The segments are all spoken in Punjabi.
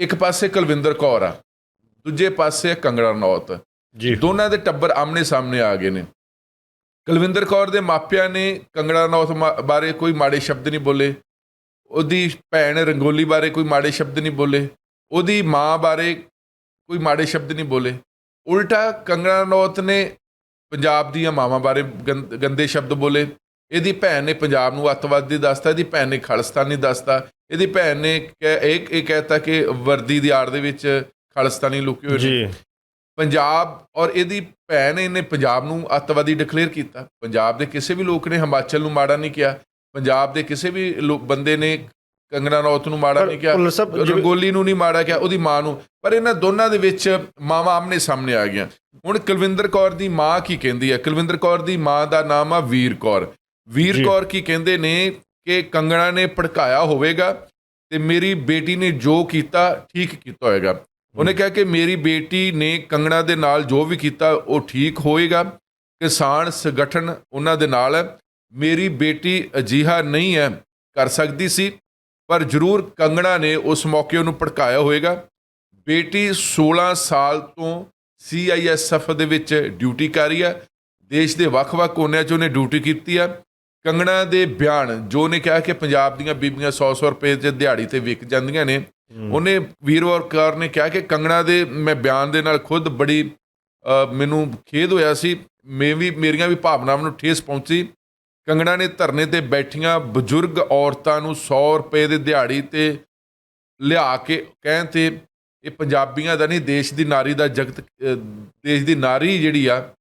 ਇੱਕ ਪਾਸੇ ਕੁਲਵਿੰਦਰ ਕੌਰ ਆ ਦੂਜੇ ਪਾਸੇ ਕੰਗਣਾ ਰਣੌਤ। ਜੀ ਦੋਨਾਂ ਦੇ ਟੱਬਰ ਆਮਨੇ ਸਾਹਮਣੇ ਆ ਗਏ ਨੇ। ਕੁਲਵਿੰਦਰ ਕੌਰ ਦੇ ਮਾਪਿਆਂ ਨੇ ਰਣੌਤ ਮਾ- ਬਾਰੇ ਕੋਈ ਮਾੜੇ ਸ਼ਬਦ ਨਹੀਂ ਬੋਲੇ। ਉਹਦੀ ਭੈਣ ਰੰਗੋਲੀ ਬਾਰੇ ਕੋਈ ਮਾੜੇ ਸ਼ਬਦ ਨਹੀਂ ਬੋਲੇ। ਉਹਦੀ ਮਾਂ ਬਾਰੇ ਕੋਈ ਮਾੜੇ ਸ਼ਬਦ ਨਹੀਂ ਬੋਲੇ। ਉਲਟਾ ਕੰਗਣਾ ਰਣੌਤ ਨੇ ਪੰਜਾਬ ਦੀਆਂ ਮਾਵਾਂ ਬਾਰੇ ਗੰਦੇ ਸ਼ਬਦ ਬੋਲੇ। ਇਹਦੀ ਭੈਣ ਨੇ ਪੰਜਾਬ ਨੂੰ ਅੱਤਵਾਦੀ ਦੱਸਤਾ ਇਹਦੀ ਭੈਣ ਨੇ ਖਾਲਿਸਤਾਨੀ ਦੱਸਤਾ। ਇਹਦੀ ਭੈਣ ਨੇ ਇਹ ਇਹ ਕਹਿਤਾ ਕਿ ਵਰਦੀ ਦੀ ਆੜ ਦੇ ਵਿੱਚ ਖਾਲਿਸਤਾਨੀ ਲੁਕੇ ਹੋਏ ਜੀ। ਪੰਜਾਬ ਔਰ ਇਹਦੀ ਭੈਣ ਇਹਨੇ ਪੰਜਾਬ ਨੂੰ ਅੱਤਵਾਦੀ ਡਿਕਲੇਅਰ ਕੀਤਾ। ਪੰਜਾਬ ਦੇ ਕਿਸੇ ਵੀ ਲੋਕ ਨੇ ਹਿਮਾਚਲ ਨੂੰ ਮਾੜਾ ਨਹੀਂ ਕਿਹਾ। ਪੰਜਾਬ ਦੇ ਕਿਸੇ ਵੀ ਬੰਦੇ ਨੇ ਕੰਗਣਾ ਰਣੌਤ ਨੂੰ ਮਾੜਾ ਨਹੀਂ ਕਿਹਾ। ਰੰਗੋਲੀ ਨੂੰ ਨਹੀਂ ਮਾੜਾ ਕਿਹਾ ਉਹਦੀ ਮਾਂ ਨੂੰ। ਪਰ ਇਹਨਾਂ ਦੋਨਾਂ ਦੇ ਵਿੱਚ ਮਾਵਾਂ ਆਮਨੇ ਸਾਹਮਣੇ ਆ ਗਈਆਂ। ਹੁਣ ਕੁਲਵਿੰਦਰ ਕੌਰ ਦੀ ਮਾਂ ਕੀ ਕਹਿੰਦੀ ਹੈ? ਕੁਲਵਿੰਦਰ ਕੌਰ ਦੀ ਮਾਂ ਦਾ ਨਾਮ ਆ ਵੀਰ ਕੌਰ। ਵੀਰ। ਕੌਰ ਕੀ ਕਹਿੰਦੇ ਨੇ? ਕਿ ਕੰਗਣਾ ਨੇ ਭੜਕਾਇਆ ਹੋਵੇਗਾ ਤੇ ਮੇਰੀ ਬੇਟੀ ਨੇ ਜੋ ਕੀਤਾ, ਠੀਕ ਕੀਤਾ ਹੋਵੇਗਾ ਉਹਨੇ ਕਿਹਾ ਕਿ ਮੇਰੀ ਬੇਟੀ ਨੇ ਕੰਗਣਾ ਦੇ ਨਾਲ ਜੋ ਵੀ ਕੀਤਾ, ਉਹ ਠੀਕ ਹੋਏਗਾ। ਕਿਸਾਨ ਸੰਗਠਨ ਉਹਨਾਂ ਦੇ ਨਾਲ ਹੈ। ਮੇਰੀ ਬੇਟੀ ਅਜੀਹਾ ਨਹੀਂ ਹੈ, ਕਰ ਸਕਦੀ ਸੀ, ਪਰ ਜ਼ਰੂਰ ਕੰਗਣਾ ਨੇ ਉਸ ਮੌਕੇ ਉਹਨੂੰ ਭੜਕਾਇਆ ਹੋਵੇਗਾ। ਬੇਟੀ 16 ਸਾਲ ਤੋਂ ਸੀਆਈਐਸਐਫ ਦੇ ਵਿੱਚ ਡਿਊਟੀ ਕਰ ਰਹੀ ਹੈ। ਦੇਸ਼ ਦੇ ਵੱਖ-ਵੱਖ ਕੋਨਿਆਂ 'ਚ ਉਹਨੇ ਡਿਊਟੀ ਕੀਤੀ ਆ ਕੰਗਣਾ ਦੇ ਬਿਆਨ ਜੋ ਨੇ ਕਿਹਾ ਕਿ ਪੰਜਾਬ ਦੀਆਂ ਬੀਬੀਆਂ 100-100 ਰੁਪਏ ਦੇ ਦਿਹਾੜੀ ਤੇ ਵਿਕ ਜਾਂਦੀਆਂ ਨੇ ਉਹਨੇ ਵੀਰਵਰ ਕੌਰ ਨੇ ਕਿਹਾ ਕਿ ਕੰਗਣਾ ਦੇ ਮੈਂ ਬਿਆਨ ਦੇ ਨਾਲ ਖੁਦ ਬੜੀ ਮੈਨੂੰ ਖੇਦ ਹੋਇਆ ਸੀ ਮੈਂ ਵੀ ਮੇਰੀਆਂ ਵੀ ਭਾਵਨਾਵਾਂ ਨੂੰ ਠੇਸ ਪਹੁੰਚੀ। ਕੰਗਣਾ ਨੇ ਧਰਨੇ ਤੇ ਬੈਠੀਆਂ ਬਜ਼ੁਰਗ ਔਰਤਾਂ ਨੂੰ 100 ਰੁਪਏ ਦੇ ਦਿਹਾੜੀ ਤੇ ਲਿਆ ਕੇ ਕਹਿਣ ਤੇ ਇਹ ਪੰਜਾਬੀਆਂ ਦਾ ਨਹੀਂ ਦੇਸ਼ ਦੀ ਨਾਰੀ ਦਾ ਜਗਤ ਦੇਸ਼ ਦੀ ਨਾਰੀ ਜਿਹੜੀ ਆ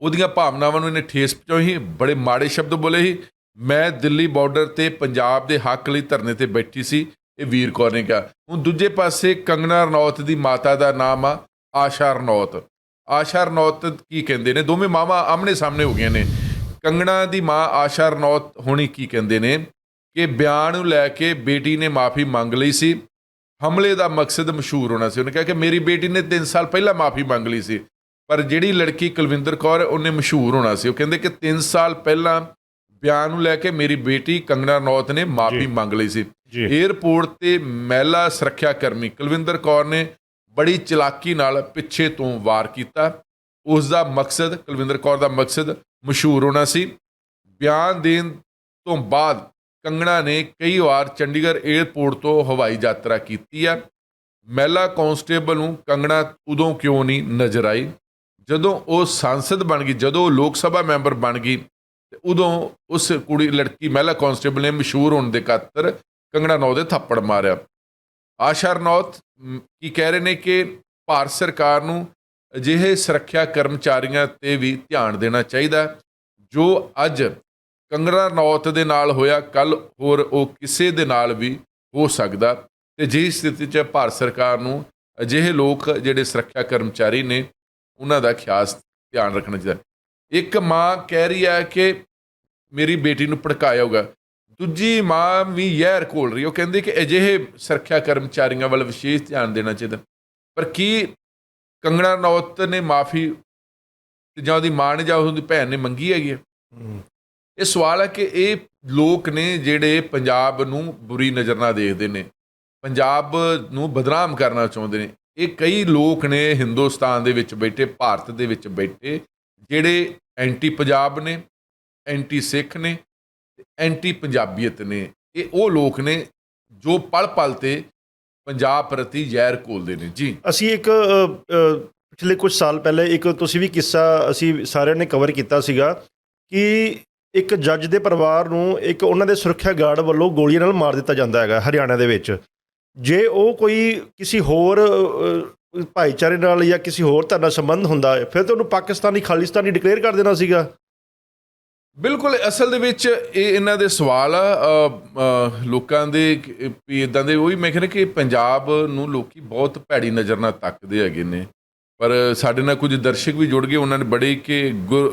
ਉਹਦੀਆਂ ਭਾਵਨਾਵਾਂ ਨੂੰ ਇਹਨੇ ਠੇਸ ਪਹੁੰਚਾਈ ਸੀ, ਬੜੇ ਮਾੜੇ ਸ਼ਬਦ ਬੋਲੇ ਸੀ। ਮੈਂ ਦਿੱਲੀ ਬਾਰਡਰ ਤੇ ਪੰਜਾਬ ਦੇ ਹੱਕ ਲਈ ਧਰਨੇ ਤੇ ਬੈਠੀ ਸੀ, ਇਹ ਵੀਰ ਕੌਰ ਨੇ ਕਿਹਾ। ਹੁਣ ਦੂਜੇ ਪਾਸੇ ਕੰਗਨਾ ਰਣੌਤ ਦੀ ਮਾਤਾ ਦਾ ਨਾਮ ਆ, ਆਸ਼ਾ ਰਣੌਤ। ਆਸ਼ਾ ਰਣੌਤ ਕੀ ਕਹਿੰਦੇ ਨੇ? ਦੋਵੇਂ ਮਾਵਾਂ ਆਮਨੇ ਸਾਹਮਣੇ ਹੋ ਗਈਆਂ ਨੇ। ਕੰਗਣਾ ਦੀ ਮਾਂ ਆਸ਼ਾ ਰਣੌਤ ਹੋਣੀ ਕੀ ਕਹਿੰਦੇ ਨੇ? ਕਿ ਬਿਆਨ ਨੂੰ ਲੈ ਕੇ ਬੇਟੀ ਨੇ ਮਾਫੀ ਮੰਗ ਲਈ ਸੀ। ਹਮਲੇ ਦਾ ਮਕਸਦ ਮਸ਼ਹੂਰ ਹੋਣਾ ਸੀ। ਉਹਨੇ ਕਿਹਾ ਕਿ ਮੇਰੀ ਬੇਟੀ ਨੇ 3 ਸਾਲ ਪਹਿਲਾਂ ਮਾਫੀ ਮੰਗ ਲਈ ਸੀ। ਪਰ ਜਿਹੜੀ ਲੜਕੀ ਕੁਲਵਿੰਦਰ ਕੌਰ ਹੈ, ਉਹਨੇ ਮਸ਼ਹੂਰ ਹੋਣਾ ਸੀ। ਉਹ ਕਹਿੰਦੇ ਕਿ 3 ਸਾਲ ਪਹਿਲਾਂ ਬਿਆਨ ਨੂੰ ਲੈ ਕੇ ਮੇਰੀ ਬੇਟੀ ਕੰਗਣਾ ਰਣੌਤ ਨੇ ਮਾਫੀ। ਮੰਗ ਲਈ ਸੀ। ਜੀ। ਏਅਰਪੋਰਟ ਤੇ ਮਹਿਲਾ ਸੁਰੱਖਿਆ ਕਰਮੀ ਕੁਲਵਿੰਦਰ ਕੌਰ ਨੇ ਬੜੀ ਚਲਾਕੀ ਨਾਲ ਪਿੱਛੇ ਤੋਂ ਵਾਰ ਕੀਤਾ। ਉਸ ਦਾ ਮਕਸਦ ਕੁਲਵਿੰਦਰ ਕੌਰ ਦਾ ਮਕਸਦ ਮਸ਼ਹੂਰ ਹੋਣਾ ਸੀ। ਬਿਆਨ ਦੇਣ ਤੋਂ ਬਾਅਦ ਕੰਗਣਾ ਨੇ ਕਈ ਵਾਰ ਚੰਡੀਗੜ੍ਹ ਏਅਰਪੋਰਟ ਤੋਂ ਹਵਾਈ ਯਾਤਰਾ ਕੀਤੀ ਆ। ਮਹਿਲਾ ਕਾਂਸਟੇਬਲ ਨੂੰ ਕੰਗਣਾ ਉਦੋਂ ਕਿਉਂ ਨਹੀਂ ਨਜ਼ਰ ਆਈ? ਜਦੋਂ ਉਹ ਸੰਸਦ ਬਣ ਗਈ, ਜਦੋਂ ਉਹ ਲੋਕ ਸਭਾ ਮੈਂਬਰ ਬਣ ਗਈ ਉਦੋਂ ਉਸ ਕੁੜੀ, ਲੜਕੀ ਮਹਿਲਾ ਕਾਂਸਟੇਬਲ ਨੇ ਮਸ਼ਹੂਰ ਹੋਣ ਦੇ ਖਾਤਰ ਕੰਗਣਾ ਨੌ ਦੇ ਥੱਪੜ ਮਾਰਿਆ। ਆਸ਼ਾ ਰਣੌਤ ਕੀ ਕਹਿ ਰਹੇ ਨੇ ਕਿ ਭਾਰਤ ਸਰਕਾਰ ਨੂੰ ਅਜਿਹੇ ਸੁਰੱਖਿਆ ਕਰਮਚਾਰੀਆਂ ਤੇ ਵੀ ਧਿਆਨ ਦੇਣਾ ਚਾਹੀਦਾ ਜੋ ਅੱਜ ਕੰਗਣਾ ਰਣੌਤ ਦੇ ਨਾਲ ਹੋਇਆ ਕੱਲ ਹੋਰ ਉਹ ਕਿਸੇ ਦੇ ਨਾਲ ਵੀ ਹੋ ਸਕਦਾ। ਤੇ ਜਿਹੀ ਸਥਿਤੀ 'ਚ ਭਾਰਤ ਸਰਕਾਰ ਨੂੰ ਅਜਿਹੇ ਲੋਕ ਜਿਹੜੇ ਸੁਰੱਖਿਆ ਕਰਮਚਾਰੀ ਨੇ ਉਹਨਾਂ ਦਾ ਖਾਸ ਧਿਆਨ ਰੱਖਣਾ ਚਾਹੀਦਾ ਇੱਕ ਮਾਂ ਕਹਿ ਰਹੀ ਹੈ ਕਿ ਮੇਰੀ ਬੇਟੀ ਨੂੰ ਭੜਕਾਇਆ ਹੋਗਾ ਦੂਜੀ ਮਾਂ ਵੀ ਯਹਿਰ ਘੋਲ ਰਹੀ ਉਹ ਕਹਿੰਦੀ ਕਿ ਅਜਿਹੇ ਸੁਰੱਖਿਆ ਕਰਮਚਾਰੀਆਂ ਵੱਲ ਵਿਸ਼ੇਸ਼ ਧਿਆਨ ਦੇਣਾ ਚਾਹੀਦਾ ਪਰ ਕੀ ਕੰਗਣਾ ਰਣੌਤ ਨੇ ਮਾਫੀ ਜਾਂ ਉਹਦੀ ਮਾਂ ਨੇ ਜਾਂ ਉਹਦੀ ਭੈਣ ਨੇ ਮੰਗੀ ਹੈਗੀ ਹੈ। ਇਹ ਸਵਾਲ ਹੈ ਕਿ ਇਹ ਲੋਕ ਨੇ ਜਿਹੜੇ ਪੰਜਾਬ ਨੂੰ ਬੁਰੀ ਨਜ਼ਰ ਨਾਲ ਦੇਖਦੇ ਨੇ ਪੰਜਾਬ ਨੂੰ ਬਦਨਾਮ ਕਰਨਾ ਚਾਹੁੰਦੇ ਨੇ। ਇਹ ਕਈ ਲੋਕ ਨੇ ਹਿੰਦੁਸਤਾਨ ਦੇ ਵਿੱਚ ਬੈਠੇ, ਭਾਰਤ ਦੇ ਵਿੱਚ ਬੈਠੇ, ਜਿਹੜੇ ਐਂਟੀ ਪੰਜਾਬ ਨੇ ਐਂਟੀ ਸਿੱਖ ਨੇ ਐਂਟੀ ਪੰਜਾਬੀਅਤ ਨੇ। ਇਹ ਉਹ ਲੋਕ ਨੇ ਜੋ ਪਲ ਪਲ ਤੇ ਪੰਜਾਬ ਪ੍ਰਤੀ ਜ਼ਹਿਰ ਘੋਲਦੇ ਨੇ। ਜੀ। ਅਸੀਂ ਇੱਕ ਪਿਛਲੇ ਕੁਝ ਸਾਲ ਪਹਿਲੇ ਇੱਕ ਤੁਸੀਂ ਵੀ ਕਿੱਸਾ ਅਸੀਂ ਸਾਰਿਆਂ ਨੇ ਕਵਰ ਕੀਤਾ ਸੀਗਾ ਕਿ ਇੱਕ ਜੱਜ ਦੇ ਪਰਿਵਾਰ ਨੂੰ ਇੱਕ ਉਹਨਾਂ ਦੇ ਸੁਰੱਖਿਆ ਗਾਰਡ ਵੱਲੋਂ ਗੋਲੀਆਂ ਨਾਲ ਮਾਰ ਦਿੱਤਾ ਜਾਂਦਾ ਹੈਗਾ ਹਰਿਆਣਾ ਦੇ ਵਿੱਚ। ਜੇ ਉਹ ਕੋਈ ਕਿਸੇ ਹੋਰ ਭਾਈਚਾਰੇ ਨਾਲ ਜਾਂ ਕਿਸੇ ਹੋਰ ਧਰਮ ਨਾਲ ਸੰਬੰਧ ਹੁੰਦਾ ਹੈ, ਫਿਰ ਤਾਂ ਉਹਨੂੰ ਪਾਕਿਸਤਾਨੀ ਖਾਲਿਸਤਾਨੀ ਡਿਕਲੇਅਰ ਕਰ ਦੇਣਾ ਸੀਗਾ। ਬਿਲਕੁਲ ਅਸਲ ਦੇ ਵਿੱਚ ਇਹ ਇਹਨਾਂ ਦੇ ਸਵਾਲ ਆ ਅ, ਅ, ਲੋਕਾਂ ਦੇ ਕਿ- ਵੀ ਇਦਾਂ ਦੇ ਉਹੀ ਮੈਂ ਕਹਿੰਦਾ ਕਿ ਪੰਜਾਬ ਨੂੰ ਲੋਕੀ ਬਹੁਤ ਭੈੜੀ ਨਜ਼ਰ ਨਾਲ ਤੱਕਦੇ ਹੈਗੇ ਨੇ। ਪਰ ਸਾਡੇ ਨਾਲ ਕੁਝ ਦਰਸ਼ਕ ਵੀ ਜੁੜ ਗਏ ਉਹਨਾਂ ਨੇ ਬੜੇ ਕਿ ਗੁਰ-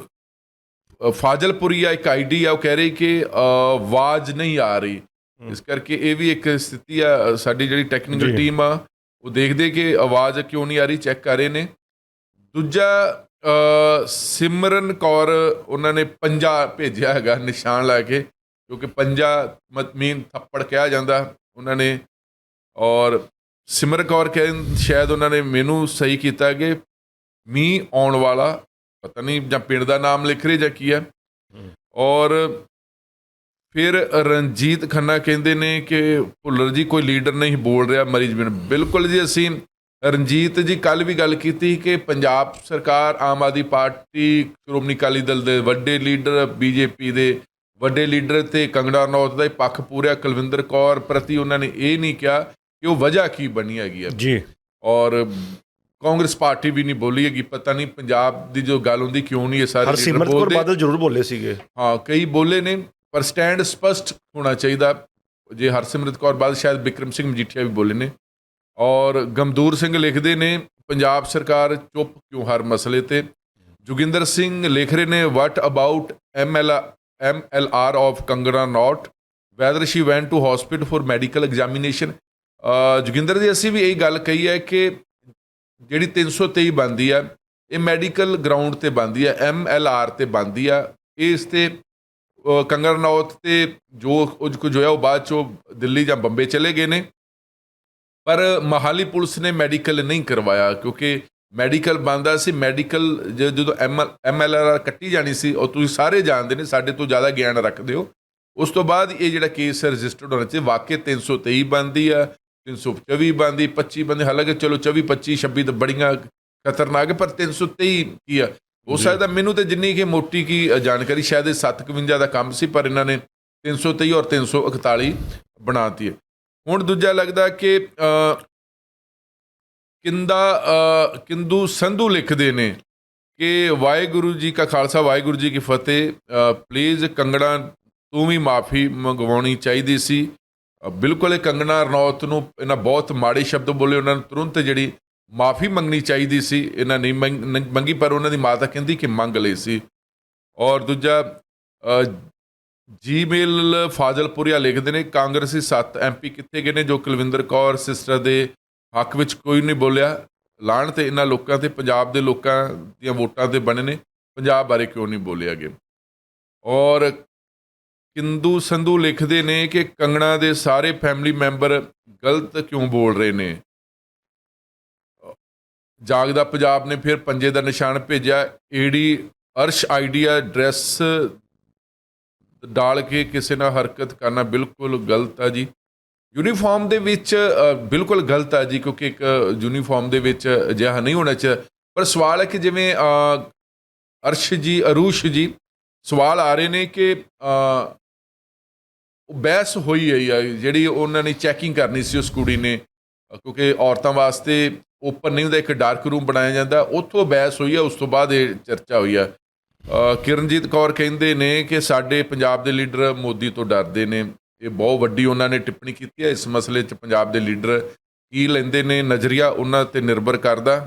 ਫਾਜ਼ਲਪੁਰੀ ਆ ਇੱਕ ਆਈਡੀ ਆ ਉਹ ਕਹਿ ਰਹੀ ਕਿ ਆਵਾਜ਼ ਨਹੀਂ ਆ ਰਹੀ। ਇਸ ਕਰਕੇ ਇਹ ਵੀ ਇੱਕ ਸਥਿਤੀ ਆ ਸਾਡੀ ਜਿਹੜੀ ਟੈਕਨੀਕਲ। ਟੀਮ ਆ ਉਹ ਦੇਖਦੇ ਕਿ ਆਵਾਜ਼ ਕਿਉਂ ਨਹੀਂ ਆ ਰਹੀ ਚੈੱਕ ਕਰ ਰਹੇ ਨੇ। ਦੂਜਾ ਸਿਮਰਨ ਕੌਰ ਉਹਨਾਂ ਨੇ ਪੰਜਾ ਭੇਜਿਆ ਹੈਗਾ ਨਿਸ਼ਾਨ ਲਾ ਕੇ ਕਿਉਂਕਿ ਪੰਜਾ ਮੀਨ ਥੱਪੜ ਕਿਹਾ ਜਾਂਦਾ ਉਹਨਾਂ ਨੇ। ਔਰ ਸਿਮਰ ਕੌਰ ਕਹਿੰ ਸ਼ਾਇਦ ਉਹਨਾਂ ਨੇ ਮੈਨੂੰ ਸਹੀ ਕੀਤਾ ਕਿ ਮੀਂਹ ਆਉਣ ਵਾਲਾ ਪਤਾ ਨਹੀਂ ਜਾਂ ਪਿੰਡ ਦਾ ਨਾਮ ਲਿਖ ਰਹੇ ਜਾਂ ਕੀ ਹੈ। ਔਰ ਫਿਰ ਰਣਜੀਤ ਖੰਨਾ ਕਹਿੰਦੇ ਨੇ ਕਿ ਭੁੱਲਰ ਜੀ ਕੋਈ ਲੀਡਰ ਨਹੀਂ ਬੋਲ ਰਿਹਾ ਮਰੀਜ਼ ਬਿਨ। ਬਿਲਕੁਲ ਜੀ ਅਸੀਂ ਰਣਜੀਤ ਜੀ ਕੱਲ ਵੀ ਗੱਲ ਕੀਤੀ ਕਿ ਪੰਜਾਬ ਸਰਕਾਰ ਆਮ ਆਦਮੀ ਪਾਰਟੀ ਸ਼੍ਰੋਮਣੀ ਅਕਾਲੀ ਦਲ ਦੇ ਵੱਡੇ ਲੀਡਰ ਬੀਜੇਪੀ ਦੇ ਵੱਡੇ ਲੀਡਰ ਤੇ ਕੰਗਣਾ ਰਣੌਤ ਦਾ ਹੀ ਪੱਖ ਪੂਰਿਆ। ਕੁਲਵਿੰਦਰ ਕੌਰ ਪ੍ਰਤੀ ਉਹਨਾਂ ਨੇ ਇਹ ਨਹੀਂ ਕਿਹਾ ਕਿ ਉਹ ਵਜ੍ਹਾ ਕੀ ਬਣੀ ਹੈਗੀ ਜੀ। ਔਰ ਕਾਂਗਰਸ ਪਾਰਟੀ ਵੀ ਨਹੀਂ ਬੋਲੀ ਹੈਗੀ ਪਤਾ ਨਹੀਂ ਪੰਜਾਬ ਦੀ ਜੋ ਗੱਲ ਹੁੰਦੀ ਕਿਉਂ ਨਹੀਂ ਇਹ ਸਾਰੇ ਹਰਸਿਮਰਤ ਕੌਰ ਬੋਲਦੇ। ਬਾਦਲ ਜ਼ਰੂਰ ਬੋਲੇ ਸੀਗੇ। ਹਾਂ ਕਈ ਬੋਲੇ ਨੇ। ਪਰ ਸਟੈਂਡ ਸਪਸ਼ਟ ਹੋਣਾ ਚਾਹੀਦਾ। ਜੇ ਹਰਸਿਮਰਤ ਕੌਰ ਬਾਦਲ ਸ਼ਾਇਦ ਬਿਕਰਮ ਸਿੰਘ ਮਜੀਠੀਆ ਵੀ ਬੋਲੇ ਨੇ। ਔਰ ਗਮਦੂਰ ਸਿੰਘ ਲਿਖਦੇ ਨੇ, ਪੰਜਾਬ ਸਰਕਾਰ ਚੁੱਪ ਕਿਉਂ ਹਰ ਮਸਲੇ ਤੇ? ਜੋਗਿੰਦਰ ਸਿੰਘ ਲਿਖ ਰਹੇ ਨੇ what about MLR of Kangana not? Whether she went to hospital for medical examination Joginder ji, ਅਸੀਂ ਵੀ ਇਹੀ ਗੱਲ ਕਹੀ ਹੈ ਕਿ ਜਿਹੜੀ 323 ਬੰਦੀ ਆ ਇਹ ਮੈਡੀਕਲ ਗਰਾਊਂਡ ਤੇ ਬੰਦੀ ਆ ਐਮਐਲਆਰ ਤੇ ਬੰਦੀ ਆ ਇਹ ਇਸ ਤੇ ਕੰਗਨਾ ਰਣੌਤ ਤੇ ਜੋ ਕੁਝ ਕੁਝ ਹੋਇਆ ਉਹ ਬਾਅਦ ਚੋਂ ਦਿੱਲੀ ਜਾਂ ਬੰਬੇ ਚਲੇ ਗਏ ਨੇ। ਪਰ ਮਹਾਲੀ ਪੁਲਿਸ ਨੇ ਮੈਡੀਕਲ ਨਹੀਂ ਕਰਵਾਇਆ ਕਿਉਂਕਿ ਮੈਡੀਕਲ ਬੰਦਾ ਸੀ ਮੈਡੀਕਲ ਜਦੋਂ ਐਮਐਲਆਰ ਕੱਟੀ ਜਾਣੀ ਸੀ ਉਹ ਤੁਸੀਂ ਸਾਰੇ ਜਾਣਦੇ ਨੇ ਸਾਡੇ ਤੋਂ ਜ਼ਿਆਦਾ ਗਿਆਨ ਰੱਖਦੇ ਹੋ। ਉਸ ਤੋਂ ਬਾਅਦ ਇਹ ਜਿਹੜਾ ਕੇਸ ਰਜਿਸਟਰਡ ਹੋਣਾ ਚਾਹੀਦਾ ਵਾਕਿਆ 323 ਬੰਦੀ ਆ 324 ਬੰਦੀ 25 ਬੰਦੇ ਹਾਲਾਂਕਿ ਚਲੋ 24 25 26 ਤਾਂ ਬੜੀਆਂ ਖਤਰਨਾਕ ਹੈ, ਪਰ 323 ਕੀ ਆ ਹੋ ਸਕਦਾ ਮੈਨੂੰ ਤੇ ਜਿੰਨੀ ਕਿ ਮੋਟੀ ਕੀ ਜਾਣਕਾਰੀ ਸ਼ਾਇਦ ਇਹ 751 ਦਾ ਕੰਮ ਸੀ ਪਰ ਇਹਨਾਂ ਨੇ 323 ਔਰ 341 ਬਣਾਤੀ ਹੈ। ਹੁਣ ਦੂਜਾ ਲੱਗਦਾ ਕਿ ਕਿੰਦਾ ਕਿੰਦੂ ਸੰਧੂ ਲਿਖਦੇ ਨੇ ਕਿ ਵਾਹਿਗੁਰੂ ਜੀ ਕਾ ਖਾਲਸਾ ਵਾਹਿਗੁਰੂ ਜੀ ਕੀ ਫਤਿਹ ਪਲੀਜ਼ ਕੰਗਣਾ ਤੂੰ ਵੀ ਮਾਫੀ ਮੰਗਵਾਉਣੀ ਚਾਹੀਦੀ ਸੀ। ਬਿਲਕੁਲ ਇਹ ਕੰਗਣਾ ਰਣੌਤ ਨੂੰ ਇਹਨਾਂ ਬਹੁਤ ਮਾੜੇ ਸ਼ਬਦ ਬੋਲੇ ਉਹਨਾਂ ਨੂੰ ਤੁਰੰਤ ਜਿਹੜੀ ਮਾਫੀ ਮੰਗਣੀ ਚਾਹੀਦੀ ਸੀ, ਇਹਨਾਂ ਨਹੀਂ ਮੰਗ- ਮੰਗੀ, ਪਰ ਉਹਨਾਂ ਦੀ ਮਾਤਾ ਕਹਿੰਦੀ ਕਿ ਮੰਗ ਲਈ ਸੀ। ਔਰ ਦੂਜਾ ਜੀਮੇਲ ਫਾਜ਼ਲਪੁਰੀਆ ਲਿਖਦੇ ਨੇ, ਕਾਂਗਰਸੀ 7 ਐਮਪੀ ਕਿੱਥੇ ਗਏ ਨੇ, ਜੋ ਕੁਲਵਿੰਦਰ ਕੌਰ ਸਿਸਟਰ ਦੇ ਹੱਕ ਵਿੱਚ ਕੋਈ ਨਹੀਂ ਬੋਲਿਆ। ਲਾਣ ਤੇ ਇਹਨਾਂ ਲੋਕਾਂ ਤੇ, ਪੰਜਾਬ ਦੇ ਲੋਕਾਂ ਦੀਆਂ ਵੋਟਾਂ ਤੇ ਬਣੇ ਨੇ, ਪੰਜਾਬ ਬਾਰੇ ਕਿਉਂ ਨਹੀਂ ਬੋਲਿਆ ਗਿਆ। ਔਰ ਕਿੰਦੂ ਸੰਧੂ ਲਿਖਦੇ ਨੇ ਕਿ ਕੰਗਣਾ ਦੇ ਸਾਰੇ ਫੈਮਿਲੀ ਮੈਂਬਰ ਗਲਤ ਕਿਉਂ ਬੋਲ ਰਹੇ ਨੇ? ਜਾਗਦਾ ਪੰਜਾਬ ਨੇ ਫਿਰ ਪੰਜੇ ਦਾ ਨਿਸ਼ਾਨ ਭੇਜਿਆ। ਏਡੀ ਅਰਸ਼ ਆਈਡੀਆ ਐਡਰੈਸ ਡਾਲ ਕੇ ਕਿਸੇ ਨਾਲ ਹਰਕਤ ਕਰਨਾ ਬਿਲਕੁਲ ਗਲਤ ਆ ਜੀ। ਯੂਨੀਫਾਰਮ ਦੇ ਵਿੱਚ ਬਿਲਕੁਲ ਗਲਤ ਆ ਜੀ, ਕਿਉਂਕਿ ਇੱਕ ਯੂਨੀਫਾਰਮ ਦੇ ਵਿੱਚ ਅਜਿਹਾ ਨਹੀਂ ਹੋਣਾ ਚਾਹੀਦਾ। ਪਰ ਸਵਾਲ ਹੈ ਕਿ ਜਿਵੇਂ ਅਰਸ਼ ਜੀ, ਅਰੂਸ਼ ਜੀ, ਸਵਾਲ ਆ ਰਹੇ ਨੇ ਕਿ ਉਹ ਬਹਿਸ ਹੋਈ ਹੈ ਜਿਹੜੀ ਉਹਨਾਂ ਨੇ ਚੈਕਿੰਗ ਕਰਨੀ ਸੀ ਉਸ ਕੁੜੀ ਨੇ, ਕਿਉਂਕਿ ਔਰਤਾਂ ਵਾਸਤੇ ਓਪਨ ਨਹੀਂ ਹੁੰਦਾ, ਇੱਕ ਡਾਰਕ ਰੂਮ ਬਣਾਇਆ ਜਾਂਦਾ। ਉੱਥੋਂ ਬਹਿਸ ਹੋਈ ਆ, ਉਸ ਤੋਂ ਬਾਅਦ ਇਹ ਚਰਚਾ ਹੋਈ ਆ। ਕਿਰਨਜੀਤ ਕੌਰ ਕਹਿੰਦੇ ਨੇ ਕਿ ਸਾਡੇ ਪੰਜਾਬ ਦੇ ਲੀਡਰ ਮੋਦੀ ਤੋਂ ਡਰਦੇ ਨੇ। ਇਹ ਬਹੁਤ ਵੱਡੀ ਉਹਨਾਂ ਨੇ ਟਿੱਪਣੀ ਕੀਤੀ ਹੈ ਇਸ ਮਸਲੇ 'ਚ ਪੰਜਾਬ ਦੇ ਲੀਡਰ ਕੀ ਲੈਂਦੇ ਨੇ ਨਜ਼ਰੀਆ ਉਹਨਾਂ ਤੇ ਨਿਰਭਰ ਕਰਦਾ।